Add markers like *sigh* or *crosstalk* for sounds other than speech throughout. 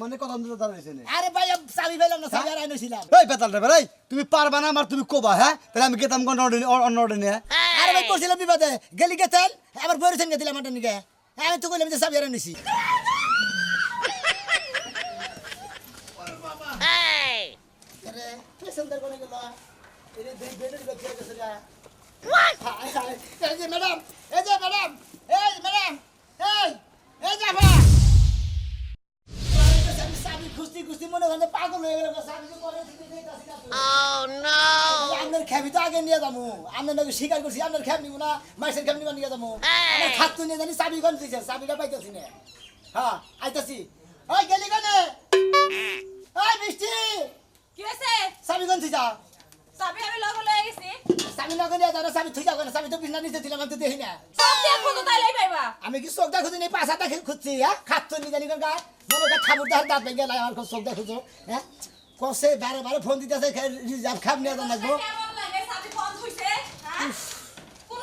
মানে কথা দাঁড়াইছে ভাই চাবি পেলাম না চাবি আর আইনছিলাম তুমি পারবা না আমার তুমি কোবা হ্যাঁ তাহলে আমি গেতাম কোন অর্ডার অন্য অর্ডার নিয়ে আরে গেলি গেতেন আবার বইরেছেন গেছিলাম আমার নিকে আমি তো কইলাম যে চাবি আর আইনছি আরে পেছনদার কোনে গেল। এই যে দেখ বেডের খেয়ে গেছে হায় এই যে ম্যাডাম এই যে ম্যাডাম এই ম্যাডাম এই এই যাবা চাবি খুঁজতে খুঁজতে মনে হয় পাগল হয়ে গেল চাবি যে করে দিতে দিতেছি না আপনার খ্যাপি তো আগে নিয়ে যাব। আপনার নাকি স্বীকার করছি আপনার খ্যাপ নিব না মাইসের খ্যাপ নিবা নিয়ে যাব। আমার খাত নিয়ে জানি চাবি কোন দিছে? চাবিটা পাইতেছি না। হ্যাঁ আইতাছি। ওই গেলি কোনে? ওই মিষ্টি! কি হয়েছে চাবি কোন দিছা চাবি আমি লগে লয়ে গেছি চাবি না কোনে যাও চাবি থুই যাও না চাবি তো বিছনা নিচে দিলাম আমি তো দেখি না সব দিয়ে খুঁজো তাইলেই পাইবা আমি কি চোখটা খুঁজি নেই পাশাটা খুঁজছি হ্যাঁ খাত নিয়ে জানি কোন গা মনে কর খাবুর দাঁত দাঁত ভেঙে গেল আমার চোখটা খুঁজো হ্যাঁ কষে বারে বারে ফোন দিতেছে রিজার্ভ খাপ নিয়ে যান লাগবো লাগে হইছে হ্যাঁ কোন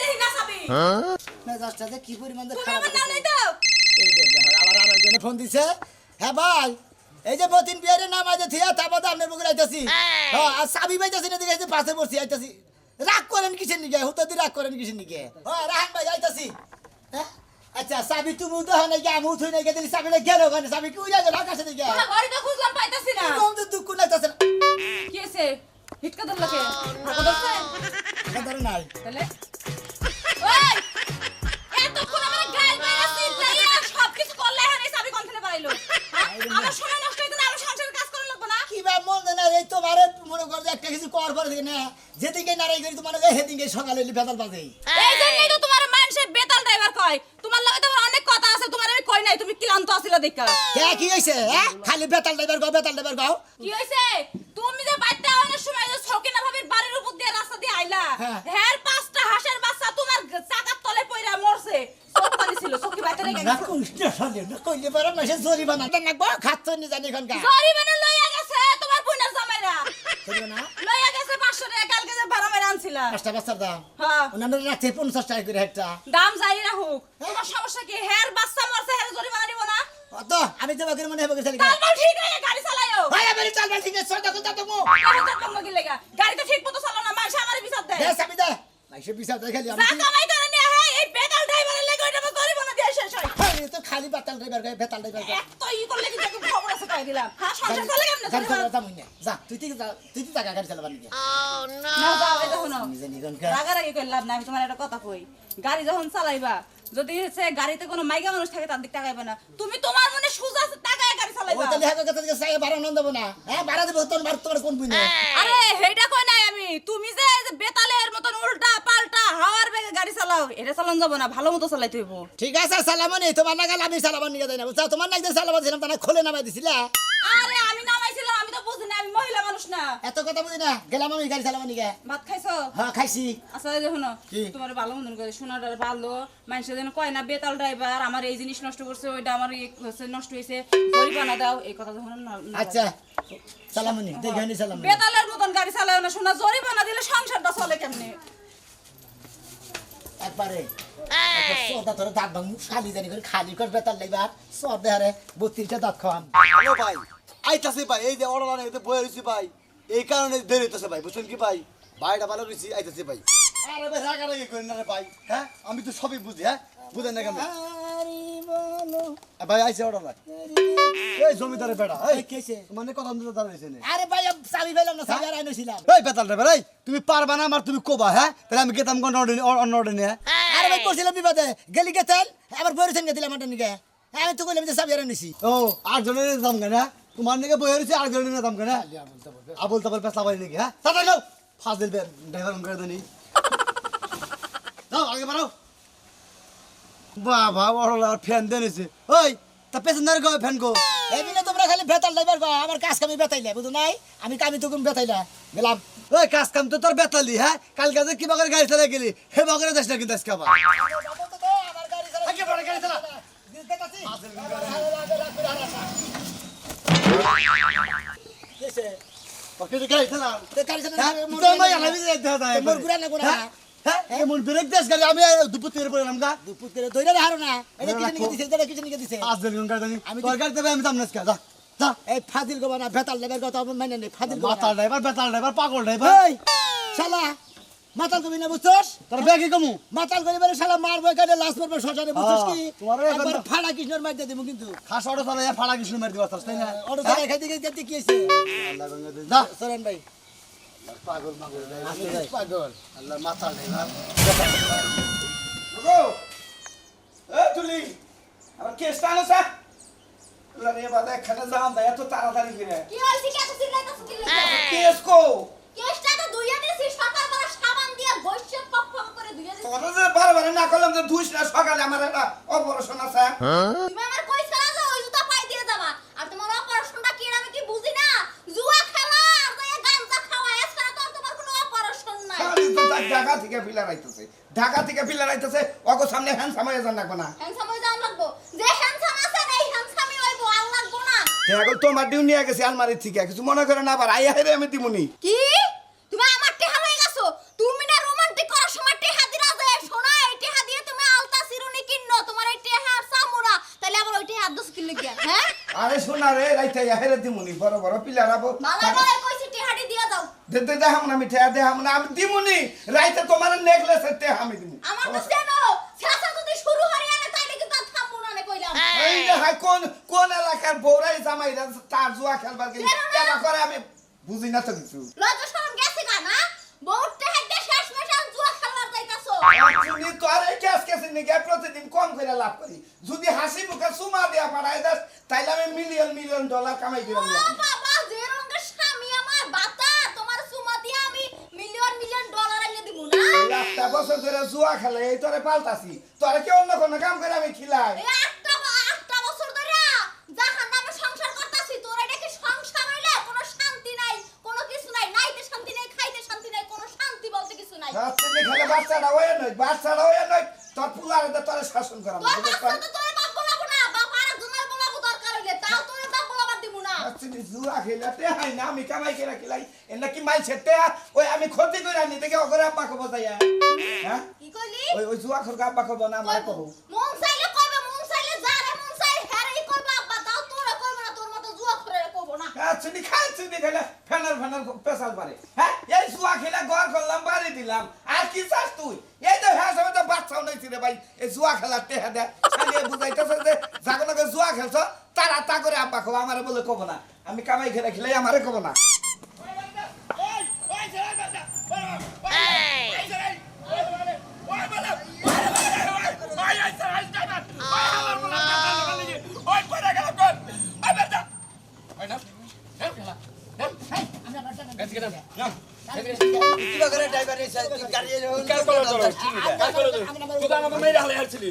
দেখি না কি পরিমাণ তো দেখো, আবার আরেকজনে ফোন দিছে হ্যাঁ ভাই এই যে মতিন বিয়ারের নাম আছে থিয়া তারপর তো আপনার বুকে আইতাছি। হ্যাঁ। আর সাবি পাইতাছি না দিকে এই পাশে বসছি আইতাছি। রাগ করেন কিসের নিকে? হুতো দি রাগ করেন কিসের নিকে? হ্যাঁ রাহান ভাই আইতাছি। হ্যাঁ? আচ্ছা সাবি তুমি উদয় নাই গা মুথ হই নাই গে দিলি সাবিটা গেল ওখানে সাবি কি উড়ে গেল আকাশে দিকে ঘরে তো খুঁজলাম পাইতাছি না। কম তো দুঃখ লাগতাছে না। কি হয়েছে? হিটকা ধর লাগে হাগো ধরছে? ধরে নাই। তাহলে? দিকে না যেদিকে নারাই করি তোমার সেদিকে সকালে বেতাল বাজে। এই জন্যই তো তোমার মানুষে বেতাল ড্রাইভার কয়। তোমার লগে তো অনেক কথা আছে তোমার আমি কই নাই তুমি ক্লান্ত আছিলা দেখা। কে কি হয়েছে হ্যাঁ? খালি বেতাল ড্রাইভার গাও বেতাল ড্রাইভার গাও কি হইছে? তুমি যে বাইতে অনেক সময় যে সকিনা ভাবির বাড়ির উপর দিয়ে রাস্তা দিয়ে আইলা হ্যাঁ। পাঁচটা হাঁসের বাচ্চা তোমার চাকার তলে পইরা মরছে। চোখ পানি ছিল চোখি বাইতে রেখে না গেছে কইতে শালে না কইলে পরে মাসে জরিমানা। দেন লাগবো খাচ্ছ নি জানি এখন কা জরিমানা লইয়া গেছে তোমার বোনের জামাইরা জরিমানা লইয়া গেছে পাঁচশো টাকা কালকে যে মেরে পাঁচটা বাচ্চার দাম। হ্যাঁ। ওনাদের রাখছে পঞ্চাশ টাকা করে একটা। দাম যাই রাখুক তোমার সমস্যা কি? হের বাচ্চা মরছে হের জরিমানা দিব না? অত আমি তো বাকির মনে হবে ঠিক গাড়ি চালাইও ভাই আমি ঠিক আছে কথা তো কম? গাড়ি তো ঠিক মতো চালাও না মাইসা আমারে বিচার দে। সাবি দে। বিচার দেখালি আমি যা কামাই করে নিয়ে হ্যাঁ এই বেতাল ড্রাইভারের লাগে ওইটা আমার জরিমানা দিয়ে শেষ হয় আমি তো খালি বেতাল ড্রাইভার গায়ে বেতাল ড্রাইভার গায়ে। এত ই করলে কিন্তু একদম খবর আছে কই দিলাম। হ্যাঁ সংসার চলে কেমনে গাড়ি চলে? চালাতে মুই যা তুই তুই যা তুই তুই টাকা গাড়ি চালাবার নিকে না যাও এই দেখো না নিজে নিগন কা রাগারাগি করে লাভ নাই আমি তোমার একটা কথা কই। গাড়ি যখন চালাইবা যদি হচ্ছে গাড়িতে কোনো মাইকা মানুষ থাকে তার দিক তাকাইবে না। তুমি তোমার মনে সুজা আছে তাকায় গাড়ি চালাইবা। ওই তাহলে হাগা কথা দিকে সাইয়া ভাড়া নন দেবো না। হ্যাঁ ভাড়া দেবো তোর বার তোমার কোন বুঝে আরে হেইটা কই নাই আমি? তুমি যে যে বেতালের মতন উল্টা পাল্টা হাওয়ার বেগে গাড়ি চালাও এটা চালান যাব না ভালো মতো চালাইতে হইব। ঠিক আছে সালামো নেই তোমার নাগাল আমি সালামান নিয়ে যাই না বুঝছ? তোমার নাগাল সালামান ছিলাম তাহলে খোলে নামাই দিছিলা? আরে আমি নামাইছিলাম আমি তো বুঝি না আমি মহিলা মানুষ না। এত কথা বুঝি না গেলাম আমি গাড়ি চালামান নিকে ভাত খাইছো? হ্যাঁ খাইছি। আচ্ছা দেখো না তোমার ভালো মতন করে শোনাটা ভালো মানুষের যেন কয় না বেতাল ড্রাইভার আমার এই জিনিস নষ্ট করছে ওইটা আমার হচ্ছে নষ্ট হয়েছে জরিমানা দাও এই কথা যখন না- না- আচ্ছা সালামনি দেখে নি সালাম বেতালের মতন গাড়ি চালায় না শোনা জরিমানা দিলে সংসারটা চলে কেমনে? একবারে সদা তোর দাঁত ভাঙ খালি জানি করে খালি কর বেতাল লাগবা সব দেহারে বত্রিশটা দাঁত খাওয়াম। হ্যালো ভাই আইতাছে ভাই এই যে অর্ডার আনে বয়ে রয়েছি ভাই। এই কারণে দেরি হইতেছে ভাই বুঝছেন কি ভাই? ভাইটা ভালো রয়েছি আইতাছে ভাই। আরে ভাই রাগারাগি করেন না রে ভাই হ্যাঁ? আমি তো সবই বুঝি হ্যাঁ? বুঝেন না কেন? ভাই আইছে অর্ডার ভাই। এই জমিদারের বেড়া এই। কেছে মানে কথা বলতে দাঁড়াইছে আরে ভাই চাবি পেলাম না চাবি আর আইনছিলাম এই বেতাল রে ভাই তুমি পারবা না আমার তুমি কোবা হ্যাঁ? তাহলে আমি গেতাম কোন অর্ডার অন্য অর্ডার নিয়ে। আরে ভাই করছিলাম বিপদে। গেলি গেতেন আবার বইরেছেন গেছিলাম আমার নিকে আমি তো কইলাম যে চাবি আর আইনছি ও আট জনের দাম কেন হ্যাঁ? তোমার নাকি বয়ে রয়েছে আট জনের দাম কেন আবল তাবল পেছলা বাড়ি নাকি হ্যাঁ? তাড়াতাড়ি যাও ফাজিল ড্রাইভার করে দেনি। যাও আগে বাড়াও। বাবা বড় ফ্যান দেনেছে ওই তা পেছনের গো ফ্যান গো? এমনি তোমরা খালি বেতাল ড্রাইভার গো আমার কাজ কামি বেতাইলে বুঝো নাই? আমি কামি তো বেতাইলা গেলাম। ওই কাজ কাম তো তোর বেতালি হ্যাঁ? কালকে যে কিবা করে গাড়ি চালাই গেলি হে বকরে দেশ না কিন্তু আজকে আবার গাড়ি চালা। গাড়ি চালা মোর গুড়া না গুড়া। হ্যাঁ এমন ব্রেক দেশ গাড়ি আমি দুপুর তেরে পড়লাম গা। দুপুর করে দইরা হারো না। এটা কিছু নিকে। দিছে? এটা কিছু নিকে দিছে? আজ দিন গাড়ি জানি আমি তোর গাড়ি দেবে আমি দাম নাচকা যা যা। এই ফাদিল গোবা না বেতাল লেবার কথা আমার মানে নেই ফাদিল গোবা মাতাল ড্রাইভার বেতাল ড্রাইভার পাগল ড্রাইভার। এই শালা মাতাল কবি না বুঝছস? তোর ব্যাগে কমু। মাতাল কবি শালা মারবো এখানে লাশ মারবো শশারে বুঝছস কি? হ্যাঁ, একবার ফাড়া কৃষ্ণর মার দেবো কিন্তু। খাস অটো চালাই ফাড়া কিছু মারি দিবা তাই না? অটো চালা খাই দিকে কি হইছে? আল্লাহ গঙ্গা যা। সরেন ভাই। পাগল পাগল আমি পাগল আল্লাহ গো এ তুলি আমার কেসটা আনো স্যার রে বাবা এখানে যাম দা এত তাড়াতাড়ি করে কি হইছে কি এত চিল্লাইতাছ কি লাগছে কেস কো কেসটা তো দুইয়া দিছি সকালবেলা সাবান দিয়ে বসে পক পক করে দুইয়া দিছি। তোরা যে বারবার না করলাম যে ধুইস না সকালে আমার একটা অপারেশন আছে আমার কইছ না যে ওই জুতা পাই দিয়ে যাবা আর তোমার অপারেশনটা কি আমি কি বুঝি না জুয়া খেলা আর ওই গাঞ্জা খাওয়া এছাড়া তো আর তোমার কোনো অপারেশন নাই খালি তো তার ঢাকা থেকে পিলার আইতেছে ঢাকা থেকে পিলার আইতেছে ওকে সামনে হ্যান্ডসাম হয়ে যান লাগবে না। হ্যান্ডসাম হয়ে যাওয়া লাগবো? যে হ্যান্ডসাম আছে এই হ্যান্ডসামই হইবো আর লাগবো না। তোমার ডিউ নিয়ে গেছে আলমারি থেকে কিছু মনে করে না আবার আইয়া হেরে আমি দিমুনি। কি? তুমি আমার টেহা লয়ে গেছো? তুমি না রোমান্টিক করার সময় টেহা দিরা যে শোনা এই টেহা দিয়ে তুমি আলতা সিরুনি কিন্ন তোমার এই টেহা আর সামুরা তাহলে আবার ওই টেহা দোষ কিনলে গিয়া হ্যাঁ? আরে শোনা রে রাইতে হেরে দিমুনি বড় বড় পিলার আবো। মালা দেখাম না আমি ঠেয়া দেখাম না আমি দিমুনি। রাইতে তোমার নেকলেস তে আমি দিমু। আমার তো জানো শেষা যদি শুরু হরিয়া না তাইলে কিন্তু আর থামবো না কইলাম। এই যে হাই কোন কোন এলাকার বৌরাই জামাইরা তার জুয়া খেলবার গেলে কেন করে আমি বুঝি না তো কিছু। লজ্জা শরম গেছে গা না? বহুত টেহা শেষ মেশাল জুয়া খেলবার যাইতাছো। তুমি তো আর এই ক্যাশ ক্যাশ নিয়ে প্রতিদিন কম করে লাভ করি। যদি হাসি মুখে সুমা দেয়া পাঠাই দাস তাইলে আমি মিলিয়ন মিলিয়ন ডলার কামাই দিলাম বাবা যে রঙের স্বামী আমার বাতা তোমার সুমা দিয়ে আমি মিলিয়ন মিলিয়ন ডলার এনে দিব না একটা বছর ধরে জুয়া খেলে এই তোরে পাল্টাছি। তোরে কি অন্য কোনো কাম করে আমি খিলাই? বাচ্চাটা ওয়ে নয় বাচ্চাটা ওয়ে নয় তোর পুলারে তোরে শাসন করা তোর বাচ্চা তো তোর বাপ বলাবো না বাপ আর একজনের বলাবো দরকার হইলে তাও তোর বাপ বলাবার দিব তুমি জুয়া খেলে তে হাই না আমি কামাই করে খিলাই। এনে কি মাই ছেতে ওই আমি ক্ষতি করে আনি দেখে ওগরে আব্বা কব যাইয়া হ্যাঁ? কি কইলি? ওই ওই জুয়া খরকা আব্বা কব না আমার কব। মন চাইলে কইবে মন চাইলে যারে মন চাই হ্যারেই কইবা আব্বা তাও তোরে কইবে না তোর মতো জুয়া করে কইবো না। চিনি খাই চিনি খেলে ফেনার ফেনার পেশাল পারে। হ্যাঁ এই জুয়া খেলে ঘর করলাম বাড়ি দিলাম। আর কি চাস তুই? এই তো হ্যাঁ সময় তো বাচ্চাও নাই রে ভাই এই জুয়া খেলার টেহা দে বুঝাইতেছে যে জাগনকে জুয়া খেলছ? তারা তা করে আব্বা কব আমারে বলে কব না। আমি কামাই খেলে খেলে আমারে কব না।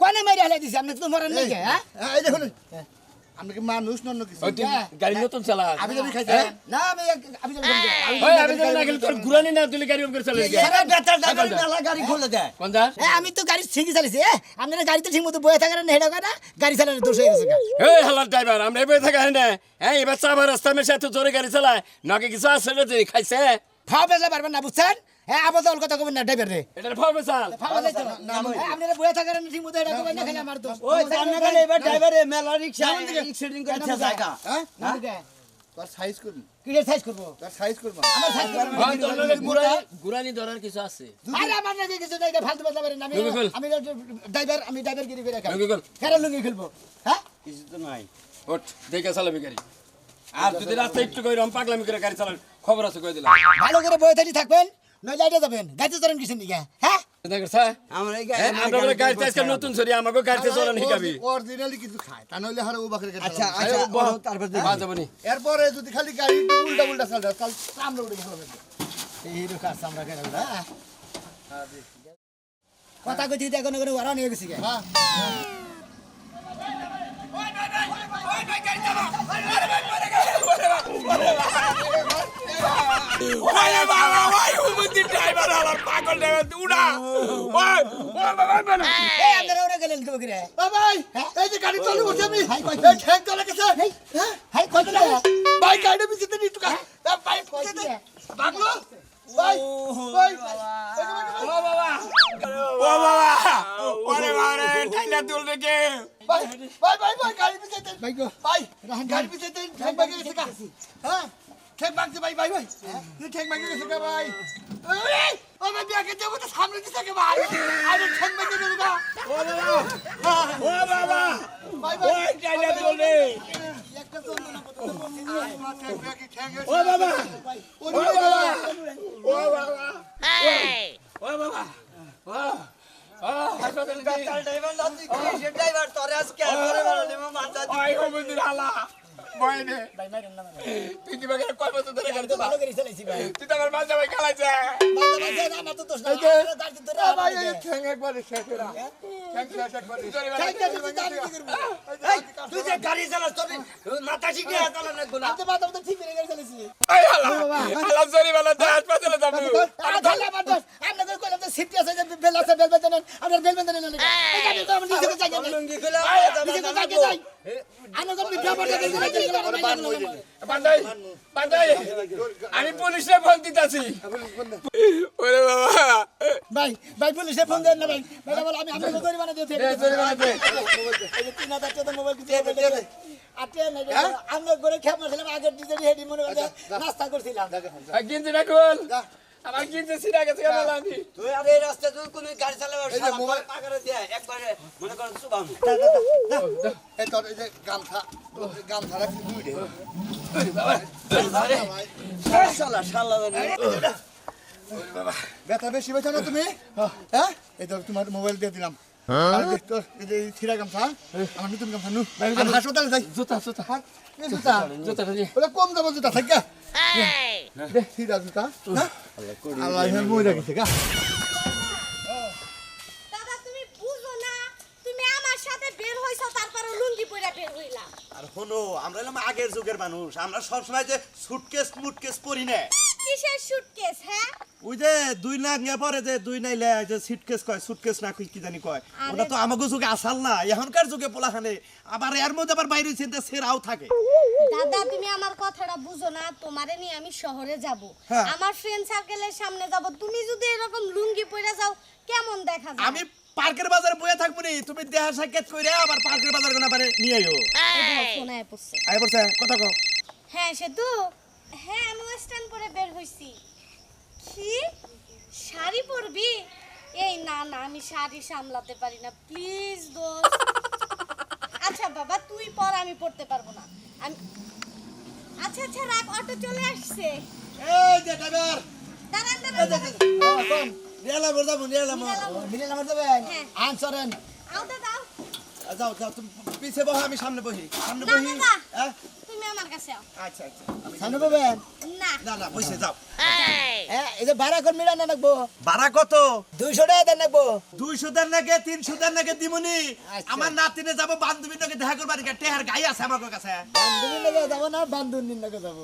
কোনে মেরে হেলে দিছে আপনি তো মরেন নাই হ্যাঁ এই দেখুন আপনি কি মানুষ নন্য কিছু। গাড়ি নতুন চালা আমি যদি খাইছে না আমি আমি যাব আমি ওই আমি জানি না গেলে তোর ঘুরানি না তুই গাড়ি অন করে চালাস গে সারা বেতার ড্রাইভার মেলা গাড়ি খুলে দেয় কোন এ, আমি তো গাড়ি ঠিকই চালিছি এ আপনারা গাড়িতে ঠিক মতো বয়ে থাকেন না হেডা না গাড়ি চালানোর দোষ হয়ে গেছে এই হালার ড্রাইভার আমরা থাকা হয় না। হ্যাঁ এবার চাবার রাস্তা মেশে এত জোরে গাড়ি চালায়। নাকি কিছু আছে রে তুই খাইছে? বেজা পারবেন না বুঝছেন? হ্যাঁ কথা কবেন না ড্রাইভার রে। এটা ফাবে চাল ফাও যাইতো না এ, আপনারা বয়ে থাকেন ঠিক মতো হেডা কবেন না খালি আমার দোষ। ওই জানা গেলে এবার ড্রাইভারে মেলা রিক্সা এক্সিডেন্ট করে কেন জায়গা হ্যাঁ? নাম সাইজ করবি কিসের সাইজ করব? তার সাইজ করবা। আমার সাইজ করব হ্যাঁ ধরার কিছু আছে? আরে আমার নাকি কিছু নাই এটা ফালতু কথা বলেন আমি লুঙ্গি খুল। আমি ড্রাইভার আমি ড্রাইভার গিরি করে লুঙ্গি খুল। কেন লুঙ্গি খুলবো। হ্যাঁ? কিছু তো নাই। ওঠ দেখে চালাবি গাড়ি। আর যদি রাস্তা একটু কই রম পাগলামি করে গাড়ি চালান খবর আছে কই দিলাম। ভালো করে বয়ে থাকি থাকবেন? নয় লাইটে যাবেন গাড়িতে চলেন কিসের দিকে হ্যাঁ হ্যাঁ, আচ্ছা আচ্ছা আচ্ছা এরপরে যদি খালি গাড়ি উল্টা উল্টা চাল কাল উঠে ভালো লাগবে কাজ আমরা কেন হ্যাঁ কথা কইছি দেখো না কোনো ওরা নিয়ে গেছি। হ্যাঁ ওরে বাবা ওই হুমুদি ড্রাইভার আমার পাগল ড্রাইভার উড়া ওই ও বাবা মানে এই আন্দরে ওরে গেলেন তো করে ও ভাই এই যে গাড়ি চালু করছে আমি হাই কই ঠ্যাং করে গেছে হাই কই না ভাই গাড়ি বিচিতে নি টুকা ভাই কই দিয়ে পাগলো ভাই ভাই ও বাবা ও বাবা ওরে বাবা ঠান্ডা তুল রেখে ভাই ভাই ভাই গাড়ি বিচিতে ভাই গো ভাই গাড়ি বিচিতে ঠ্যাং বাগে গেছে কা ভাই ভাই ভাই। তুই ঠ্যাং ভাঙে গেছে গা ভাই। ওই, ও ভাই ব্যাগে যাব তো সামনে দিছে গে ভাই? আরে ঠ্যাং ভাঙে গেছে গা। ও বাবা ও বাবা ভাই ভাই। ওই চাইলে চলবে একটা করতেছে, বমি নিয়ে আসে। ঠ্যাং ভাঙে ঠ্যাং ও বাবা ওই ও বাবা। ও বাবা। ও বাবা ও ও হাসপাতালে ওই হোমিদির হালা বয়নে ভাই, মাইরেন না, মাইরেন। না। তুই কি বাগে কয় বছর ধরে গাড়ি ভালো করে চালাইছি ভাই। তুই তো আমার মাঝে ভাই খেলাইছে। মাঝে মাঝে আমার তো দোষ নাই, এই যে, আমার গাড়ি ধরে ভাই এই ঠ্যাং একবারে শেষ এরা ঠ্যাং শেষ একবারে ঠ্যাং কেটে দিতে আমি কি করব? তুই যে গাড়ি চালাস তোর মাথা শিখে চালা না। গুলা আমি মাথা মতো ঠিক করে গাড়ি চালাইছি। এই হালা হালা জরিমানা দে হাসপাতালে যাব। আমার ঢালে আমার safety আছে, যে বেল আছে, বেল বেঁধে নেন। আপনার বেল বেঁধে নেন না। তো। আমি। বান্দাই বান্দাই পুলিশে ফোন দিতাছি। ওরে বাবা। ভাই ভাই পুলিশে ফোন দেন না ভাই। ভাই বল আমি দে এই যে টাকা মোবাইল কিছু আমরা করে খেপ মারছিলাম আগের ডিজেল হেডি মনে করে নাস্তা করছিলাম। গিনজি না আমার গিনজি সিরা গেছে কেন আমি তুই আর এই রাস্তায় তুই কোনো গাড়ি এই যে মোবাইল পাকারে দিয়ে একবারে মনে করেন সুবাম এই তোর এই যে গামছা গামছা রাখি দুই দে। শালা শালা ব্যথা বেশি না তুমি? হ্যাঁ। এই তো তোমার মোবাইল দিয়ে দিলাম। হাসপাতালে যাই। জুতা জুতা। হ্যাঁ, জুতা। নিয়ে। কম দামের জুতা থাক গা ছিঁড়া জুতা আল্লাহ মরে গেছে গা দাদা তুমি বুঝো না তুমি আমার সাথে বের হইছো তারপরে লুঙ্গি পরে বের হইলা। আর হলো আমরা হলাম আগের যুগের মানুষ। আমরা সবসময় যে সুটকেস মুটকেস পরি না। কিসের সুটকেস হ্যাঁ? ওই যে দুই না নিয়ে পরে যে দুই নাইলে যে সিটকেস কয় সুটকেস না কি জানি কয়। ওটা তো আমাকে যুগে আসাল না এখনকার যুগে পোলাখানে। আবার এর মধ্যে আবার বাইরে চিন্তা সেরাও থাকে। দাদা তুমি আমার কথাটা বুঝো না তোমারে নিয়ে আমি শহরে যাব। হ্যাঁ। আমার ফ্রেন্ড সার্কেলের সামনে যাব। তুমি যদি এরকম লুঙ্গি পরে যাও কেমন দেখা যায়? আমি পার্কের বাজারে বয়ে থাকব নি তুমি দেহা সাক্ষাৎ করে আবার পার্কের বাজার কোনা পারে নিয়ে আইও। পড়ছে। পড়ছে কথা কও। হ্যাঁ সে তো হ্যাঁ আমি ওয়েস্টার্ন পরে বের হইছি। কি? শাড়ি পরবি? এই না না আমি শাড়ি সামলাতে পারি না প্লিজ দোস্ত। *laughs* আচ্ছা বাবা তুই পর আমি পড়তে পারব না। আমি আচ্ছা আচ্ছা রাখ অটো চলে আসছে। এই যে ড্রাইভার দাঁড়ান দাঁড়ান। নিয়ে এলাম যাব নিয়ে এলাম। মিলে নাম্বার। দেবেন হ্যাঁ। আনসারেন। আউতে দাও যাও যাও তুমি পিছে বহ আমি সামনে বহি সামনে বহি। হ্যাঁ? আমার কাছে আচ্ছা আচ্ছা। সামনে পাবেন না। না না বসে যাও। হ্যাঁ এই যে ভাড়া কোন মিলা না নাকবো? ভাড়া কত? দুইশো টাকা দেন নাকবো। দুইশো দেন নাকি তিনশো দেন নাকি দিমুনি? আচ্ছা। আমার নাতিনে যাব বান্ধবীর নাকি দেখা করবার টেহার গাই আছে আমার কাছে। বান্ধবীর নাকি যাব না বান্ধবীর নাকি যাব।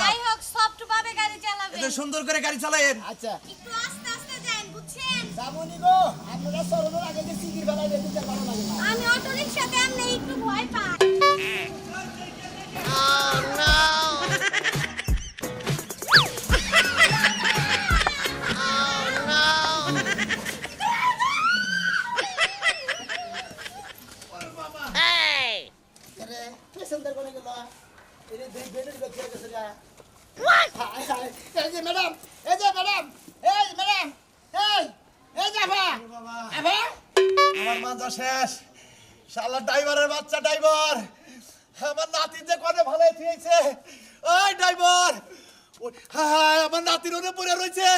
যাই হোক সফট ভাবে গাড়ি চালাবে এত সুন্দর করে গাড়ি চালায়েন। আচ্ছা। একটু আস্তে আস্তে যান বুঝছেন? যাবনি গো আপনারা সরবের আগে যে সিগির বেলায় রেখে ভালো না। আমি অটো আমনে একটু ভয় পাই আরে ভালো থিয়েছে ওই ড্রাইভার ওই, হায়, আমার নাতির ওরে পড়ে রয়েছে।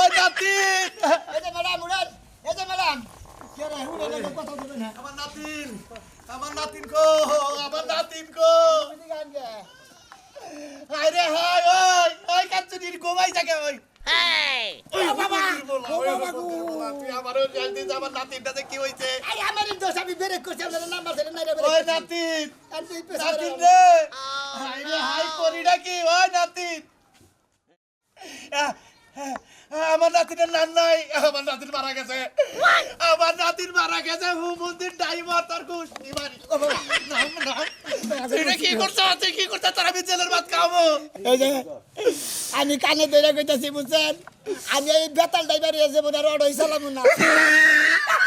ওই নাতি। এই যে ম্যাডাম উড়ান এই যে ম্যাডাম। কে না আমার নাতিন আমার নাতিন কো আমার নাতিন কো। বুঝি গান গে হায় রে হায় ওই ওই কাচ্চুনির গোমাই থাকে ওই আমার নাতিনটা যে কি হইছে আই আমার দোষ আমি বেরেক করছি আপনার নাম্বার ছেড়ে নাই রে ওই নাতিন আর নাতিন রে। হাই করি নাকি? আহ, আমার নাতিনের নাম নাই। আমার নাতিন মারা গেছে। আমার নাতিন মারা গেছে। হুমুদ্দিন ড্রাইভার তার কুস্তি মারি নাম নাম। তুই কি করছ তুই কি করছ তার আমি জেলের ভাত খাব। এই যে আমি কানে ধরে কইতাছি বুঝছেন? আমি এই বেতাল ড্রাইভার এসে মনে রড হইছিলাম না। *laughs*